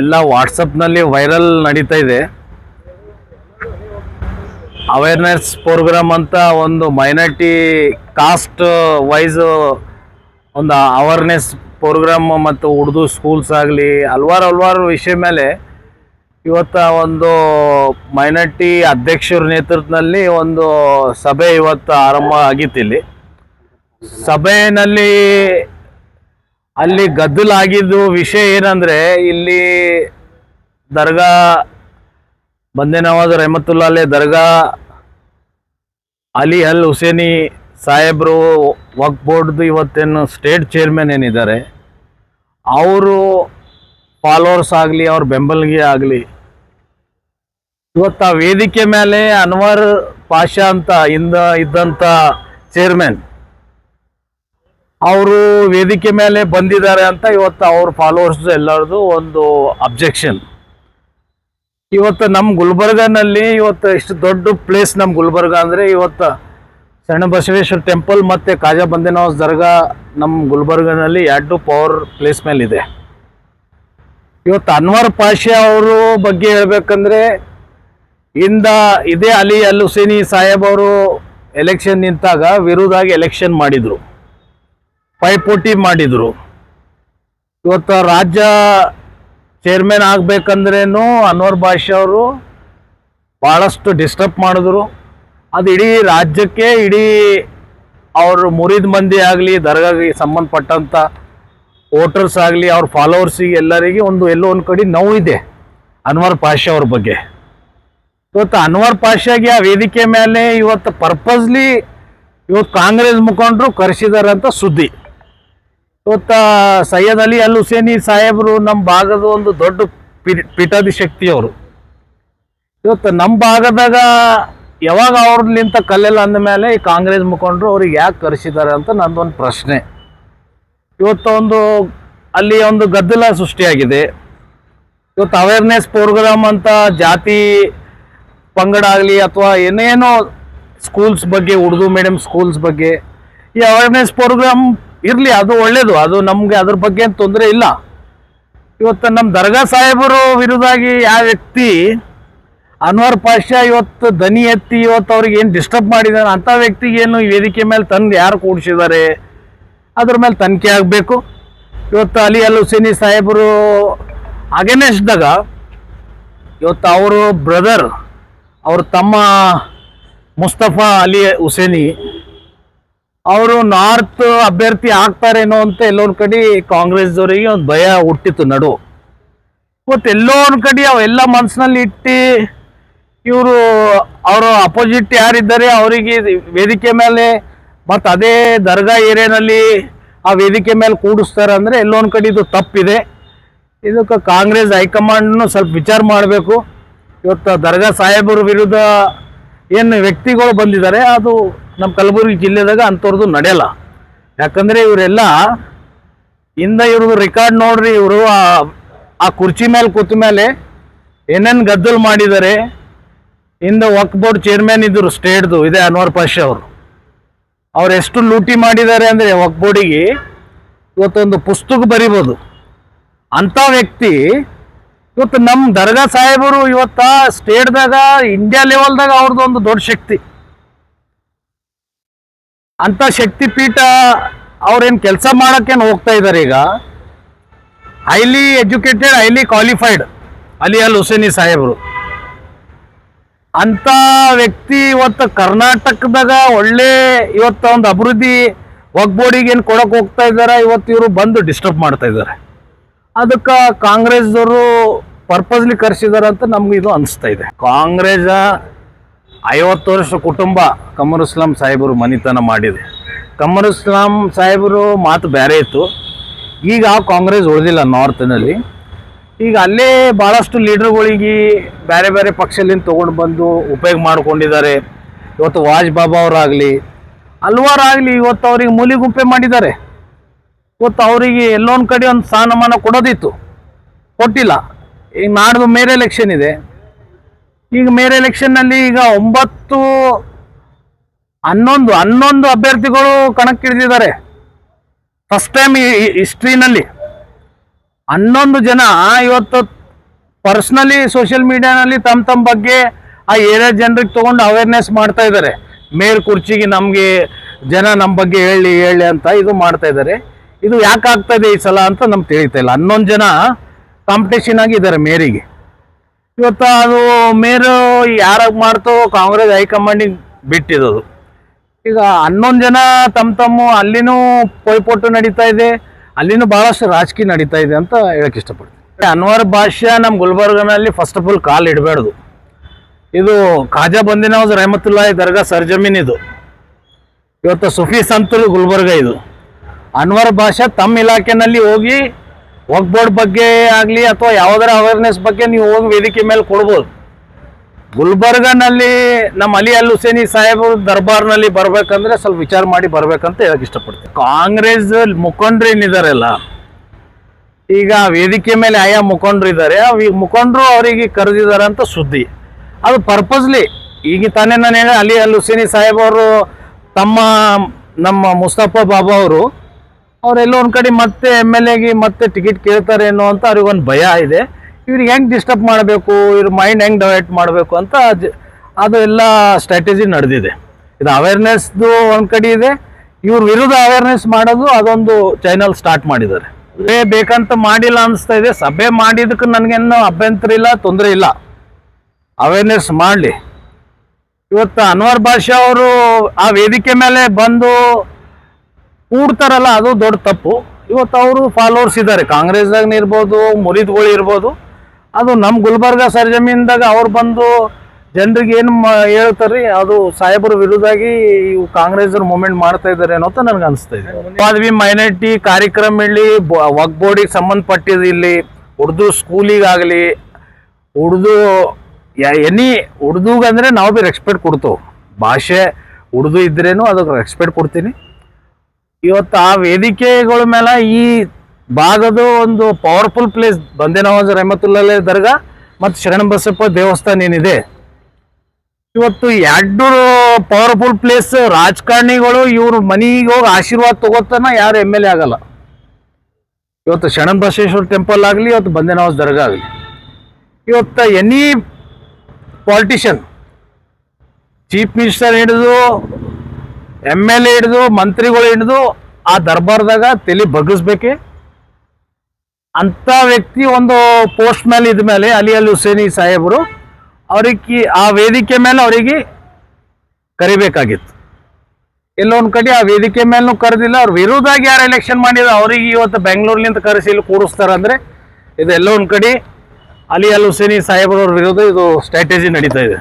ಎಲ್ಲ ವಾಟ್ಸಪ್ನಲ್ಲಿ ವೈರಲ್ ನಡೀತಾ ಇದೆ. ಅವೇರ್ನೆಸ್ ಪ್ರೋಗ್ರಾಮ್ ಅಂತ ಒಂದು ಮೈನಾರಿಟಿ ಕಾಸ್ಟ್ ವೈಸ್ ಒಂದು ಅವೇರ್ನೆಸ್ ಪ್ರೋಗ್ರಾಮ್ ಮತ್ತು ಉರ್ದು ಸ್ಕೂಲ್ಸ್ ಆಗಲಿ, ಹಲ್ವಾರು ಹಲ್ವಾರು ವಿಷಯ ಮೇಲೆ ಇವತ್ತ ಒಂದು ಮೈನಾರಿಟಿ ಅಧ್ಯಕ್ಷರ ನೇತೃತ್ವದಲ್ಲಿ ಒಂದು ಸಭೆ ಇವತ್ತು ಆರಂಭ ಆಗಿತ್ತು ಇಲ್ಲಿ. ಸಭೆಯಲ್ಲಿ ಅಲ್ಲಿ ಗದ್ದಲಾಗಿದ್ದು ವಿಷಯ ಏನಂದ್ರೆ, ಇಲ್ಲಿ ದರ್ಗಾ ಬಂದೆ ನವಾಜ್ ಅಲೆ ದರ್ಗಾ, ಅಲಿ ಅಲ್ ಹುಸೇನಿ ಸಾಹೇಬ್ರು ವಕ್ ಬೋರ್ಡ್ದು ಇವತ್ತೇನು ಸ್ಟೇಟ್ ಚೇರ್ಮನ್ ಏನಿದ್ದಾರೆ, ಅವರು ಫಾಲೋವರ್ಸ್ ಆಗಲಿ, ಅವ್ರ ಬೆಂಬಲಿಗೆ ಆಗಲಿ, ಇವತ್ತು ಆ ವೇದಿಕೆ ಮೇಲೆ ಅನ್ವರ್ ಪಾಷಾ ಅಂತ ಇಂದ ಇದ್ದಂಥ ಚೇರ್ಮನ್ ಅವರು ವೇದಿಕೆ ಮೇಲೆ ಬಂದಿದ್ದಾರೆ ಅಂತ ಇವತ್ತು ಅವ್ರ ಫಾಲೋವರ್ಸ್ ಎಲ್ಲರದು ಒಂದು ಅಬ್ಜೆಕ್ಷನ್ ಇವತ್ತು ನಮ್ಮ ಗುಲ್ಬರ್ಗನಲ್ಲಿ ಇವತ್ತು ಇಷ್ಟು ದೊಡ್ಡ ಪ್ಲೇಸ್ ನಮ್ಮ ಗುಲ್ಬರ್ಗ ಅಂದರೆ ಇವತ್ತು ಸಣ್ಣ ಬಸವೇಶ್ವರ ಟೆಂಪಲ್ ಮತ್ತು ಕಾಜಾ ಬಂದಿನವಾಸ್ ದರ್ಗಾ ನಮ್ಮ ಗುಲ್ಬರ್ಗನಲ್ಲಿ ಎರಡು ಪವರ್ ಪ್ಲೇಸ್ ಮೇಲಿದೆ. ಇವತ್ತು ಅನ್ವರ್ ಪಾಷೆ ಅವರು ಬಗ್ಗೆ ಹೇಳಬೇಕಂದ್ರೆ ಇಂದ ಇದೇ ಅಲಿ ಅಲ್ ಹುಸೇನಿ ಸಾಹೇಬ್ ಅವರು ಎಲೆಕ್ಷನ್ ನಿಂತಾಗ ವಿರುದ್ಧಾಗಿ ಎಲೆಕ್ಷನ್ ಮಾಡಿದರು. ಪೈಪೋಟಿ ಮಾಡಿದರು. ಇವತ್ತು ರಾಜ್ಯ ಚೇರ್ಮನ್ ಆಗ್ಬೇಕಂದ್ರೇನು ಅನ್ವರ್ ಭಾಷೆ ಅವರು ಭಾಳಷ್ಟು ಡಿಸ್ಟರ್ಬ್ ಮಾಡಿದ್ರು. ಅದು ಇಡೀ ರಾಜ್ಯಕ್ಕೆ ಇಡೀ ಅವರು ಮುರಿದ ಮಂದಿ ಆಗಲಿ, ದರ್ಗಾಗೆ ಸಂಬಂಧಪಟ್ಟಂಥ ವೋಟರ್ಸ್ ಆಗಲಿ, ಅವ್ರ ಫಾಲೋವರ್ಸಿಗೆ ಎಲ್ಲರಿಗೆ ಒಂದು ಎಲ್ಲೋ ಒಂದು ಕಡೆ ನೋವಿದೆ ಅನ್ವರ್ ಪಾಷಾ ಅವ್ರ ಬಗ್ಗೆ. ಇವತ್ತು ಅನ್ವರ್ ಪಾಷಾಗೆ ಆ ವೇದಿಕೆ ಮೇಲೆ ಇವತ್ತು ಪರ್ಪಸ್ಲಿ ಇವತ್ತು ಕಾಂಗ್ರೆಸ್ ಮುಖಂಡರು ಕರೆಸಿದ್ದಾರೆ ಅಂತ ಸುದ್ದಿ. ಇವತ್ತ ಸೈಯದ್ ಅಲಿ ಅಲ್ ಹುಸೇನಿ ಸಾಹೇಬರು ನಮ್ಮ ಭಾಗದ ಒಂದು ದೊಡ್ಡ ಪೀಠಾಧಿ ಪೀಠಾಧಿಶಕ್ತಿ ಅವರು. ಇವತ್ತು ನಮ್ಮ ಭಾಗದಾಗ ಯಾವಾಗ ಅವ್ರಲಿಂತ ಕಲ್ಲೆಲ್ಲ ಅಂದ ಮೇಲೆ ಈ ಕಾಂಗ್ರೆಸ್ ಮುಖಂಡರು ಅವ್ರಿಗೆ ಯಾಕೆ ಕರೆಸಿದ್ದಾರೆ ಅಂತ ನಂದೊಂದು ಪ್ರಶ್ನೆ. ಇವತ್ತು ಒಂದು ಅಲ್ಲಿ ಒಂದು ಗದ್ದಲ ಸೃಷ್ಟಿಯಾಗಿದೆ. ಇವತ್ತು ಅವೇರ್ನೆಸ್ ಪ್ರೋಗ್ರಾಮ್ ಅಂತ ಜಾತಿ ಪಂಗಡ ಆಗಲಿ ಅಥವಾ ಏನೇನೋ ಸ್ಕೂಲ್ಸ್ ಬಗ್ಗೆ, ಉರ್ದು ಮೀಡಿಯಂ ಸ್ಕೂಲ್ಸ್ ಬಗ್ಗೆ ಈ ಅವೇರ್ನೆಸ್ ಪ್ರೋಗ್ರಾಮ್ ಇರಲಿ, ಅದು ಒಳ್ಳೇದು. ಅದು ನಮಗೆ ಅದ್ರ ಬಗ್ಗೆ ಏನ್ ತೊಂದರೆ ಇಲ್ಲ. ಇವತ್ತು ನಮ್ಮ ದರ್ಗಾ ಸಾಹೇಬರು ವಿರುದ್ಧಾಗಿ ಯಾವ ವ್ಯಕ್ತಿ ಅನ್ವರ್ ಪಾಷಾ ಇವತ್ತು ದನಿ ಎತ್ತಿ ಇವತ್ತು ಅವ್ರಿಗೆ ಏನು ಡಿಸ್ಟರ್ಬ್ ಮಾಡಿದಾನೆ? ಅಂಥ ವ್ಯಕ್ತಿಗೇನು ವೇದಿಕೆ ಮೇಲೆ ತಂದು ಯಾರು ಕೂಡಿಸಿದ್ದಾರೆ? ಅದ್ರ ಮೇಲೆ ತನಿಖೆ ಆಗಬೇಕು. ಇವತ್ತು ಅಲಿ ಅಲ್ ಹುಸೇನಿ ಸಾಹೇಬರು ಅಗೇನೆಸ್ಟ್ದಾಗ ಇವತ್ತು ಅವರು ಬ್ರದರ್ ಅವ್ರ ತಮ್ಮ ಮುಸ್ತಫಾ ಅಲಿ ಹುಸೇನಿ ಅವರು ನಾರ್ತ್ ಅಭ್ಯರ್ಥಿ ಆಗ್ತಾರೇನೋ ಅಂತ ಎಲ್ಲೊಂದು ಕಡೆ ಕಾಂಗ್ರೆಸ್ದವರಿಗೆ ಒಂದು ಭಯ ಹುಟ್ಟಿತ್ತು ನಡು. ಇವತ್ತು ಎಲ್ಲೋ ಒಂದು ಕಡೆ ಅವೆಲ್ಲ ಮನಸ್ಸಿನಲ್ಲಿ ಇಟ್ಟು ಇವರು ಅವರ ಅಪೋಸಿಟ್ ಯಾರಿದ್ದಾರೆ ಅವರಿಗೆ ವೇದಿಕೆ ಮೇಲೆ, ಮತ್ತು ಅದೇ ದರ್ಗಾ ಏರಿಯಾನಲ್ಲಿ ಆ ವೇದಿಕೆ ಮೇಲೆ ಕೂಡಿಸ್ತಾರೆ ಅಂದರೆ ಎಲ್ಲೊಂದು ಕಡೆ ಇದು ತಪ್ಪಿದೆ. ಇದಕ್ಕೆ ಕಾಂಗ್ರೆಸ್ ಹೈಕಮಾಂಡ್ನು ಸ್ವಲ್ಪ ವಿಚಾರ ಮಾಡಬೇಕು. ಇವತ್ತು ದರ್ಗಾ ಸಾಹೇಬರ ವಿರುದ್ಧ ಏನು ವ್ಯಕ್ತಿಗಳು ಬಂದಿದ್ದಾರೆ, ಅದು ನಮ್ಮ ಕಲಬುರಗಿ ಜಿಲ್ಲೆದಾಗ ಅಂಥವ್ರದ್ದು ನಡೆಯಲ್ಲ. ಯಾಕಂದರೆ ಇವರೆಲ್ಲ ಹಿಂದೆ ಇವ್ರದ್ದು ರೆಕಾರ್ಡ್ ನೋಡ್ರಿ, ಇವರು ಆ ಕುರ್ಚಿ ಮೇಲೆ ಕೂತ ಮೇಲೆ ಏನೇನು ಗದ್ದಲ್ ಮಾಡಿದ್ದಾರೆ ಹಿಂದೆ ವಕ್ ಬೋರ್ಡ್ ಚೇರ್ಮನ್ ಇದ್ದರು ಸ್ಟೇಟ್ದು ಇದೆ ಅನ್ವರ್ ಪಾಷಾ ಅವರು. ಅವ್ರು ಎಷ್ಟು ಲೂಟಿ ಮಾಡಿದ್ದಾರೆ ಅಂದರೆ ವಕ್ ಬೋರ್ಡಿಗೆ ಇವತ್ತೊಂದು ಪುಸ್ತಕ ಬರಿಬೋದು. ಅಂಥ ವ್ಯಕ್ತಿ ಇವತ್ತು ನಮ್ಮ ದರ್ಗಾ ಸಾಹೇಬರು ಇವತ್ತು ಸ್ಟೇಟ್ದಾಗ ಇಂಡಿಯಾ ಲೆವೆಲ್ದಾಗ ಅವ್ರದ್ದು ಒಂದು ದೊಡ್ಡ ಶಕ್ತಿ. ಅಂತ ಶಕ್ತಿಪೀಠ ಅವ್ರೇನು ಕೆಲಸ ಮಾಡೋಕ್ಕೇನು ಹೋಗ್ತಾ ಇದ್ದಾರೆ ಈಗ? Highly educated highly qualified Ali Al Husaini ಸಾಹೇಬರು. ಅಂತ ವ್ಯಕ್ತಿ ಇವತ್ತು ಕರ್ನಾಟಕದಾಗ ಒಳ್ಳೆ ಇವತ್ತು ಒಂದು ಅಭಿವೃದ್ಧಿ ಒಗ್ಬೋಡಿಗೆ ಏನು ಕೊಡೋಕೆ ಹೋಗ್ತಾ ಇದ್ದಾರೆ ಇವತ್ತು ಇವರು ಬಂದು ಡಿಸ್ಟರ್ಬ್ ಮಾಡ್ತಾ ಇದ್ದಾರೆ ಅದಕ್ಕೆ ಕಾಂಗ್ರೆಸ್ದವರು ಪರ್ಪಸ್ಲಿ ಕರೆಸಿದ್ದಾರೆ ಅಂತ ನಮ್ಗೆ ಇದು ಅನಿಸ್ತಾ ಇದೆ. ಕಾಂಗ್ರೆಸ್ ಐವತ್ತು ವರ್ಷ ಕುಟುಂಬ ಕಮರ್ ಇಸ್ಲಾಂ ಸಾಹೇಬರು ಮನಿತನ ಮಾಡಿದೆ. ಕಮರ್ ಇಸ್ಲಾಂ ಸಾಹೇಬರು ಮಾತು ಬೇರೆ ಇತ್ತು. ಈಗ ಕಾಂಗ್ರೆಸ್ ಉಳಿದಿಲ್ಲ ನಾರ್ತ್ನಲ್ಲಿ ಈಗ ಅಲ್ಲೇ ಭಾಳಷ್ಟು ಲೀಡರ್ಗಳಿಗೆ ಬೇರೆ ಬೇರೆ ಪಕ್ಷದಿಂದ ತೊಗೊಂಡು ಬಂದು ಉಪಯೋಗ ಮಾಡ್ಕೊಂಡಿದ್ದಾರೆ. ಇವತ್ತು ವಾಜ್ ಬಾಬಾ ಅವರಾಗಲಿ ಹಲ್ವಾರು ಆಗಲಿ ಇವತ್ತು ಅವ್ರಿಗೆ ಮೂಲಿ ಗುಂಪೆ ಮಾಡಿದ್ದಾರೆ. ಇವತ್ತು ಅವರಿಗೆ ಎಲ್ಲೊಂದು ಕಡೆ ಒಂದು ಸ್ಥಾನಮಾನ ಕೊಡೋದಿತ್ತು. ಕೊಟ್ಟಿಲ್ಲ. ಈಗ ನಾಡ್ದು ಮೇರೆ ಎಲೆಕ್ಷನ್ ಇದೆ. ಈಗ ಮೇರೆ ಎಲೆಕ್ಷನ್ನಲ್ಲಿ ಈಗ ಒಂಬತ್ತು, ಹನ್ನೊಂದು ಹನ್ನೊಂದು ಅಭ್ಯರ್ಥಿಗಳು ಕಣಕ್ಕಿಳಿದಿದ್ದಾರೆ. ಫಸ್ಟ್ ಟೈಮ್ ಹಿಸ್ಟ್ರಿನಲ್ಲಿ ಹನ್ನೊಂದು ಜನ ಇವತ್ತು ಪರ್ಸ್ನಲಿ ಸೋಷಿಯಲ್ ಮೀಡಿಯಾನಲ್ಲಿ ತಮ್ಮ ತಮ್ಮ ಬಗ್ಗೆ ಆ ಏರಿಯಾ ಜನರಿಗೆ ತಗೊಂಡು ಅವೇರ್ನೆಸ್ ಮಾಡ್ತಾ ಇದ್ದಾರೆ. ಮೇಲ್ ಕುರ್ಚಿಗೆ ನಮಗೆ ಜನ ನಮ್ಮ ಬಗ್ಗೆ ಹೇಳಿ ಹೇಳಿ ಅಂತ ಇದು ಮಾಡ್ತಾ ಇದ್ದಾರೆ. ಇದು ಯಾಕೆ ಆಗ್ತಾ ಇದೆ ಈ ಸಲ ಅಂತ ನಮ್ಗೆ ತಿಳಿತಾ ಇಲ್ಲ. ಹನ್ನೊಂದು ಜನ ಕಾಂಪಿಟೇಷನ್ ಆಗಿದ್ದಾರೆ ಮೇರಿಗೆ. ಇವತ್ತು ಅದು ಮೇರು ಯಾರಾಗ ಮಾಡ್ತೋ ಕಾಂಗ್ರೆಸ್ ಹೈಕಮಾಂಡಿಗೆ ಬಿಟ್ಟಿದ್ದು. ಈಗ ಹನ್ನೊಂದು ಜನ ತಮ್ಮ ತಮ್ಮ ಅಲ್ಲಿನೂ ಪೈಪೋಟು ನಡೀತಾ ಇದೆ, ಅಲ್ಲಿನೂ ಭಾಳಷ್ಟು ರಾಜಕೀಯ ನಡೀತಾ ಇದೆ ಅಂತ ಹೇಳಕ್ ಇಷ್ಟಪಡ್ತೀನಿ. ಅನ್ವರ್ ಭಾಷಾ ನಮ್ಮ ಗುಲ್ಬರ್ಗನಲ್ಲಿ ಫಸ್ಟ್ ಆಫ್ ಆಲ್ ಕಾಲ್ ಇಡಬೇಡ್ದು ಇದು ಖಾಜಾ ಬಂದಿನವಾಜ್ ರಹಮತುಲ್ಲಾಹಿ ದರ್ಗಾ ಸರ್ಜಮೀನ್ ಇದು. ಇವತ್ತು ಸುಫಿ ಸಂತರು ಗುಲ್ಬರ್ಗ ಇದು. ಅನ್ವರ್ ಭಾಷಾ ತಮ್ಮ ಇಲಾಖೆನಲ್ಲಿ ಹೋಗಿ ವಕ್ ಬಗ್ಗೆ ಆಗಲಿ ಅಥವಾ ಯಾವುದರ ಅವೇರ್ನೆಸ್ ಬಗ್ಗೆ ನೀವು ಹೋಗಿ ವೇದಿಕೆ ಮೇಲೆ ಕೊಡ್ಬೋದು. ಗುಲ್ಬರ್ಗನಲ್ಲಿ ನಮ್ಮ ಅಲಿ ಅಲ್ ಹುಸೇನಿ ಸಾಹೇಬ್ ದರ್ಬಾರ್ನಲ್ಲಿ ಬರಬೇಕಂದ್ರೆ ಸ್ವಲ್ಪ ವಿಚಾರ ಮಾಡಿ ಬರ್ಬೇಕಂತ ಹೇಳಕ್ ಇಷ್ಟಪಡ್ತೀನಿ. ಕಾಂಗ್ರೆಸ್ ಮುಖಂಡ್ರು ಏನಿದಾರಲ್ಲ ಈಗ ವೇದಿಕೆ ಮೇಲೆ ಆಯಾ ಮುಖಂಡ್ರು ಇದ್ದಾರೆ ಮುಖಂಡ್ರು ಅವರಿಗೆ ಕರೆದಿದ್ದಾರೆ ಅಂತ ಸುದ್ದಿ. ಅದು ಪರ್ಪಸ್ಲಿ ಈಗ ತಾನೇ ನಾನು ಹೇಳಿ ಅಲಿ ಅಲ್ ಹುಸೇನಿ ಸಾಹೇಬ್ ಅವರು ತಮ್ಮ ನಮ್ಮ ಮುಸ್ತಫಾ ಬಾಬಾ ಅವರು ಅವರೆಲ್ಲೋ ಒಂದು ಕಡೆ ಮತ್ತೆ ಎಂ ಎಲ್ ಎಗೆ ಮತ್ತೆ ಟಿಕೆಟ್ ಕೇಳ್ತಾರೆ ಕೇಳ್ತಾರೇನೋ ಅಂತ ಅವ್ರಿಗೊಂದು ಭಯ ಇದೆ. ಇವ್ರಿಗೆ ಹೆಂಗೆ ಡಿಸ್ಟರ್ಬ್ ಮಾಡಬೇಕು? ಇವ್ರ ಮೈಂಡ್ ಹೆಂಗೆ ಡೈವರ್ಟ್ ಮಾಡಬೇಕು ಅಂತ ಅದು ಎಲ್ಲ ಸ್ಟ್ರಾಟಜಿ ನಡೆದಿದೆ. ಇದು ಅವೇರ್ನೆಸ್ದು ಒಂದು ಕಡೆ ಇದೆ. ಇವ್ರ ವಿರುದ್ಧ ಅವೇರ್ನೆಸ್ ಮಾಡೋದು ಅದೊಂದು ಚಾನಲ್ ಸ್ಟಾರ್ಟ್ ಮಾಡಿದ್ದಾರೆ. ಸಭೆ ಬೇಕಂತ ಮಾಡಿಲ್ಲ ಅನಿಸ್ತಾ ಇದೆ. ಸಭೆ ಮಾಡಿದಕ್ಕೆ ನನಗೇನು ಅಭ್ಯಂತರ ಇಲ್ಲ, ತೊಂದರೆ ಇಲ್ಲ. ಅವೇರ್ನೆಸ್ ಮಾಡಲಿ. ಇವತ್ತು ಅನ್ವರ್ ಬಾಷಾ ಅವರು ಆ ವೇದಿಕೆ ಮೇಲೆ ಬಂದು ಕೂಡ್ತಾರಲ್ಲ, ಅದು ದೊಡ್ಡ ತಪ್ಪು. ಇವತ್ತು ಅವರು ಫಾಲೋವರ್ಸ್ ಇದ್ದಾರೆ. ಕಾಂಗ್ರೆಸ್ದಾಗ ಇರ್ಬೋದು ಮುರಿದ್ಗಳು ಇರ್ಬೋದು. ಅದು ನಮ್ಮ ಗುಲ್ಬರ್ಗ ಸರ್ಜಮೀನ್ದಾಗ ಅವ್ರು ಬಂದು ಜನರಿಗೆ ಏನು ಹೇಳ್ತಾರೆ ಅದು ಸಾಹೇಬರ ವಿರುದ್ಧಾಗಿ ಇವು ಕಾಂಗ್ರೆಸ್ ಮೂಮೆಂಟ್ ಮಾಡ್ತಾ ಇದ್ದಾರೆ ಅನ್ನೋ ಅಂತ ನನಗೆ ಅನಿಸ್ತಾ ಇದೆ. ಪದವಿ ಮೈನಾರಿಟಿ ಕಾರ್ಯಕ್ರಮ ಇಲ್ಲಿ ವಕ್ ಬೋರ್ಡಿಗೆ ಸಂಬಂಧಪಟ್ಟಿದ್ದು ಇಲ್ಲಿ, ಉರ್ದು ಸ್ಕೂಲಿಗಾಗಲಿ ಉರ್ದು ಎನಿ, ಉರ್ದುಗಂದರೆ ನಾವು ಭೀ ರೆಸ್ಪೆಕ್ಟ್ ಕೊಡ್ತೇವೆ. ಭಾಷೆ ಉರ್ದು ಇದ್ರೇನು ಅದಕ್ಕೆ ರೆಸ್ಪೆಕ್ಟ್ ಕೊಡ್ತೀನಿ. ಇವತ್ತು ಆ ವೇದಿಕೆಗಳ ಮೇಲೆ ಈ ಭಾಗದ ಒಂದು ಪವರ್ಫುಲ್ ಪ್ಲೇಸ್ ಬಂದೆ ನವಾಜ್ ರಹಮತುಲ್ಲಾ ದರ್ಗಾ ಮತ್ತು ಶರಣಬಸಪ್ಪ ದೇವಸ್ಥಾನ ಏನಿದೆ. ಇವತ್ತು ಎರಡು ಪವರ್ಫುಲ್ ಪ್ಲೇಸ್ ರಾಜಕಾರಣಿಗಳು ಇವ್ರ ಮನೆಗೆ ಹೋಗಿ ಆಶೀರ್ವಾದ ತಗೋತಾನ ಯಾರು ಎಂ ಎಲ್ ಎ ಆಗಲ್ಲ. ಇವತ್ತು ಶರಣ ಬಸವೇಶ್ವರ ಟೆಂಪಲ್ ಆಗಲಿ, ಇವತ್ತು ಬಂದೆ ನವಾಜ್ ದರ್ಗಾ ಆಗಲಿ. ಇವತ್ತು ಎನಿ ಪಾಲಿಟಿಷಿಯನ್ ಚೀಫ್ ಮಿನಿಸ್ಟರ್ ಹಿಡಿದು ಎಂ ಎಲ್ ಎ ಹಿಡಿದು, ಮಂತ್ರಿಗಳು ಹಿಡಿದು ಆ ದರ್ಬಾರ್ದಾಗ ತಲೆ ಬಗ್ಗಿಸ್ಬೇಕೆ? ಅಂತ ವ್ಯಕ್ತಿ ಒಂದು ಪೋಸ್ಟ್ ಮೇಲೆ ಇದ ಮೇಲೆ ಅಲಿ ಅಲ್ ಹುಸೇನಿ ಸಾಹೇಬರು ಅವ್ರಿಗೆ ಆ ವೇದಿಕೆ ಮೇಲೆ ಅವರಿಗೆ ಕರಿಬೇಕಾಗಿತ್ತು. ಎಲ್ಲೊಂದು ಕಡೆ ಆ ವೇದಿಕೆ ಮೇಲೂ ಕರೆದಿಲ್ಲ, ಅವ್ರ ವಿರುದ್ಧಾಗಿ ಯಾರು ಎಲೆಕ್ಷನ್ ಮಾಡಿದ್ರು ಅವ್ರಿಗೆ ಇವತ್ತು ಬೆಂಗಳೂರಿನಿಂದ ಕರೆಸಿ ಇಲ್ಲಿ ಕೂರಿಸ್ತಾರೆ ಅಂದ್ರೆ ಇದು ಎಲ್ಲೋ ಒಂದ್ ಕಡೆ ಅಲಿ ಅಲ್ ಹುಸೇನಿ ಸಾಹೇಬ್ರವ್ರ ವಿರುದ್ಧ ಇದು ಸ್ಟ್ರಾಟಜಿ ನಡೀತಾ ಇದೆ.